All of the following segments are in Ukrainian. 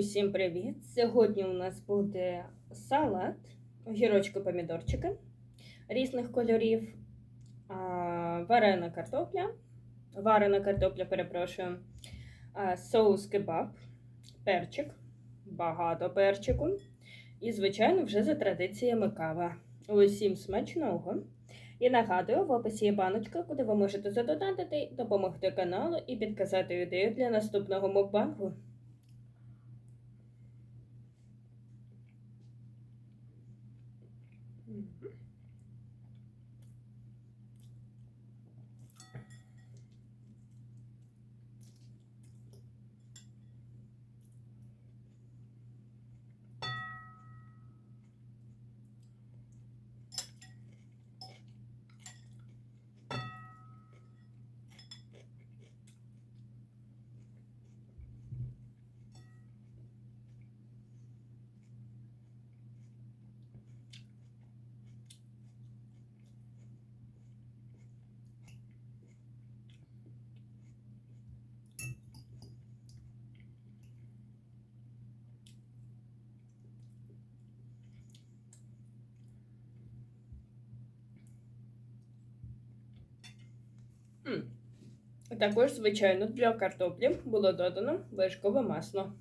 Усім привіт! Сьогодні у нас буде салат, огірочки, помідорчики різних кольорів, варена картопля, варена картопля, перепрошую, соус кебаб, перчик, багато перчику. І, звичайно, вже за традиціями кава. Усім смачного! І нагадую, в описі є баночка, куди ви можете задонатити, допомогти каналу і підказати ідею для наступного мукбангу. М. Також, звичайно, для картоплі було додано вершкове масло.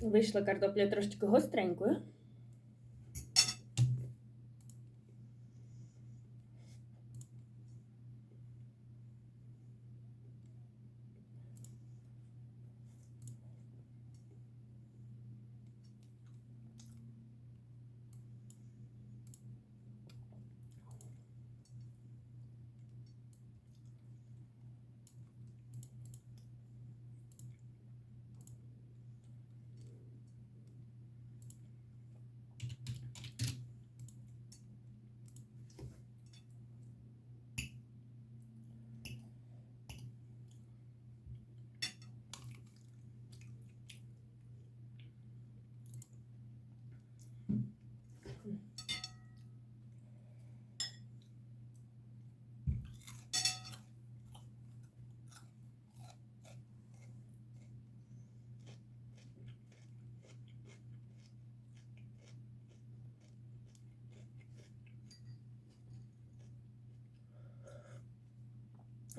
Вийшла картопля трошечки гостренькою.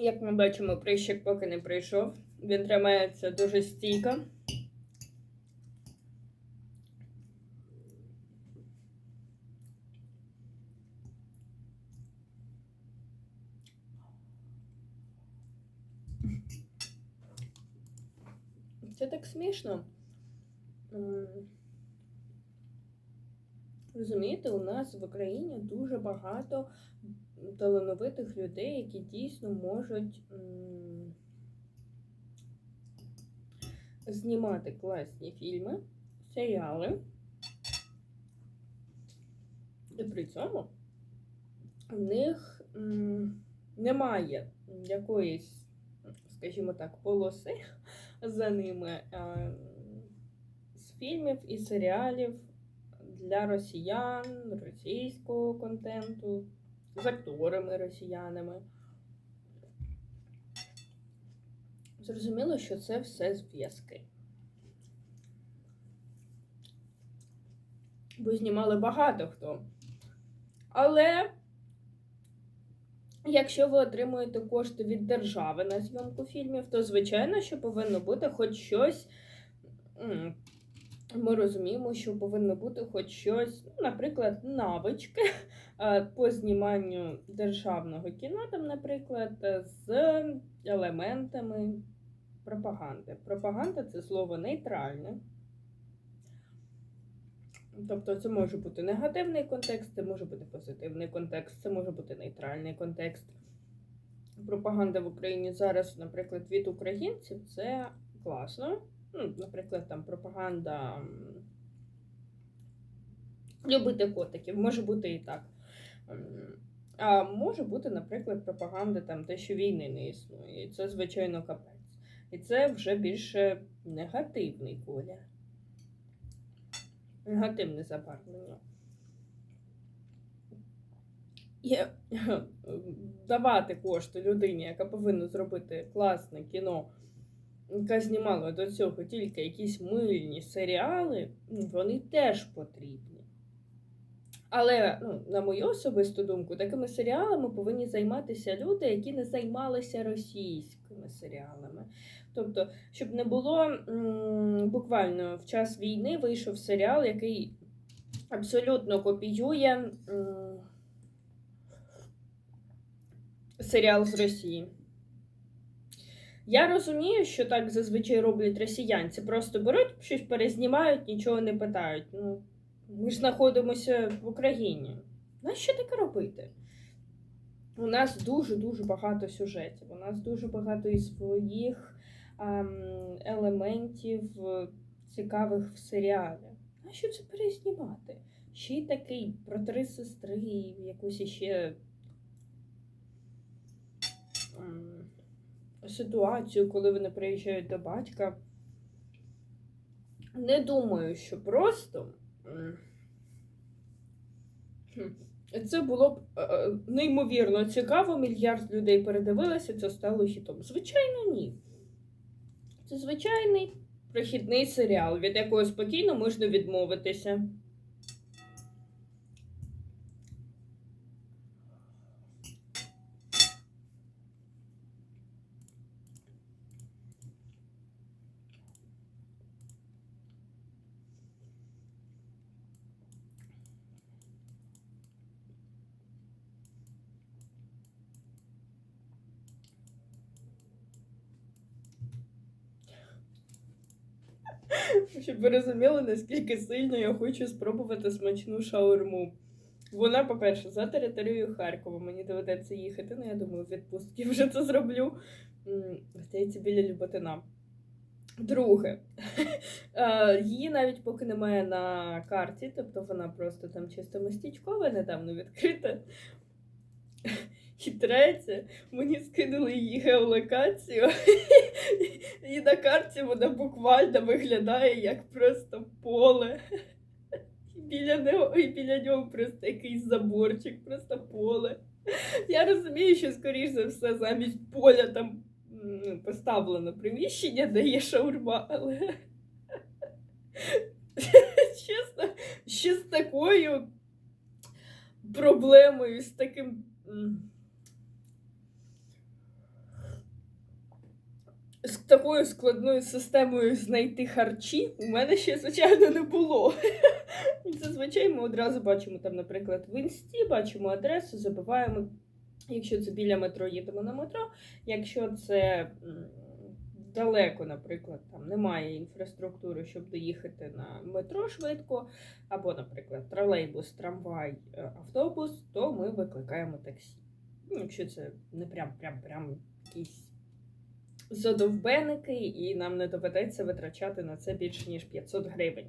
Як ми бачимо, прищик поки не прийшов. Він тримається дуже стійко. Це так смішно. Розумієте, у нас в Україні дуже багато талановитих людей, які дійсно можуть знімати класні фільми, серіали. І при цьому в них немає якоїсь, скажімо так, полоси за ними з фільмів і серіалів для росіян, російського контенту, з акторами росіянами. Зрозуміло, що це все зв'язки. Бо знімали багато хто. Але якщо ви отримуєте кошти від держави на зйомку фільмів, то звичайно, що повинно бути хоч щось. Ми розуміємо, що повинно бути хоч щось, ну, наприклад, навички е, по зніманню державного кіно, там, наприклад, е, з елементами пропаганди. Пропаганда це слово нейтральне. Тобто це може бути негативний контекст, це може бути позитивний контекст, це може бути нейтральний контекст. Пропаганда в Україні зараз, наприклад, від українців це класно. Ну, наприклад, там пропаганда любити котиків, може бути і так. А може бути, наприклад, пропаганда там те, що війни не існує. І це, звичайно, капець. І це вже більше негативний колір. Негативне забарвлення. І давати кошти людині, яка повинна зробити класне кіно, яка знімала до цього тільки якісь мильні серіали, ну, вони теж потрібні. Але, ну, на мою особисту думку, такими серіалами повинні займатися люди, які не займалися російськими серіалами. Тобто, щоб не було м, буквально в час війни вийшов серіал, який абсолютно копіює м, серіал з Росії. Я розумію, що так зазвичай роблять росіянці. Просто беруть щось перезнімають, нічого не питають. Ну, ми ж знаходимося в Україні. Нащо таке робити? У нас дуже-дуже багато сюжетів, у нас дуже багато і своїх ем, елементів е, цікавих в серіалі. Нащо це перезнімати? Ще й такий про три сестри, якусь іще ем, ситуацію, коли вони приїжджають до батька. Не думаю, що просто. Це було б е, е, неймовірно цікаво. Мільярд людей передивилися, це стало хітом. Звичайно, ні. Це звичайний прохідний серіал, від якого спокійно можна відмовитися. Щоб ви розуміли, наскільки сильно я хочу спробувати смачну шаурму. Вона, по-перше, за територією Харкова. Мені доведеться їхати. Ну, я думаю, в відпустці вже це зроблю. Здається, біля Люботина. Друге, її навіть поки немає на карті, тобто вона просто там чисто містечкова, недавно відкрита. І третє, мені скинули її геолокацію, і на карті вона буквально виглядає як просто поле. І біля нього, і біля нього просто якийсь заборчик, просто поле. Я розумію, що, скоріш за все, замість поля там поставлено приміщення, де є шаурма, але чесно, ще з такою проблемою, з таким. З такою складною системою знайти харчі у мене ще, звичайно, не було. Зазвичай ми одразу бачимо там, наприклад, в інсті, бачимо адресу, забиваємо. Якщо це біля метро, їдемо на метро. Якщо це далеко, наприклад, там немає інфраструктури, щоб доїхати на метро швидко, або, наприклад, тролейбус, трамвай, е, автобус, то ми викликаємо таксі. Ну, Якщо це не прям прям прям якісь задовбеники, і нам не доведеться витрачати на це більше ніж 500 гривень.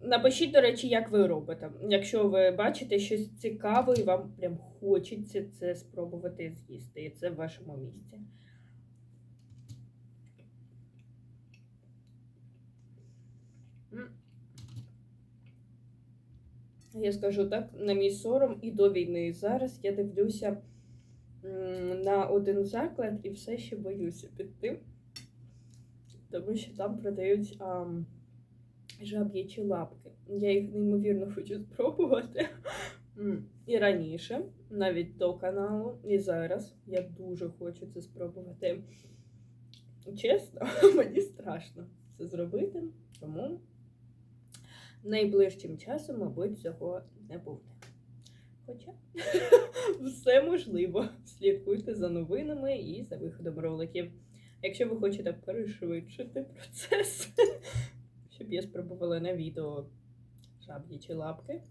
Напишіть, до речі, як ви робите. Якщо ви бачите щось цікаве і вам прям хочеться це спробувати з'їсти, і це в вашому місці. Я скажу так, на мій сором і до війни, і зараз я дивлюся на один заклад і все ще боюся піти, тому що там продають ам, жаб'ячі лапки. Я їх неймовірно хочу спробувати. І раніше, навіть до каналу, і зараз я дуже хочу це спробувати. Чесно, мені страшно це зробити, тому найближчим часом, мабуть, цього не буде. Хоча все можливо. Слідкуйте за новинами і за виходом роликів. Якщо ви хочете пришвидшити процес, щоб я спробувала на відео жаб'ячі лапки.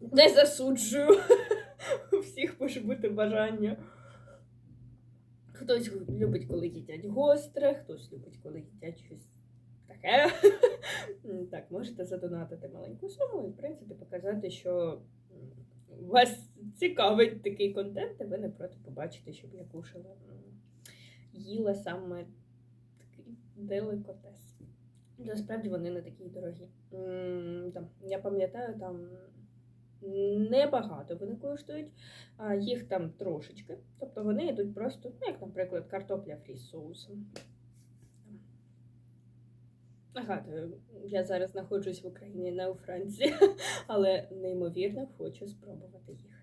Не засуджую. У всіх може бути бажання. Хтось любить, коли їдять гостре, хтось любить, коли їдять щось таке. Так, можете задонатити маленьку суму і, в принципі, показати, що вас цікавить такий контент, і ви не проти побачити, щоб я кушала. Їла саме такий деликатес. Насправді вони не такі дорогі. Там, Я пам'ятаю, там небагато вони коштують, їх там трошечки. Тобто вони йдуть просто, ну, як, наприклад, картопля фрі з соусом. Нагадую, я зараз знаходжусь в Україні, не у Франції, але неймовірно хочу спробувати їх.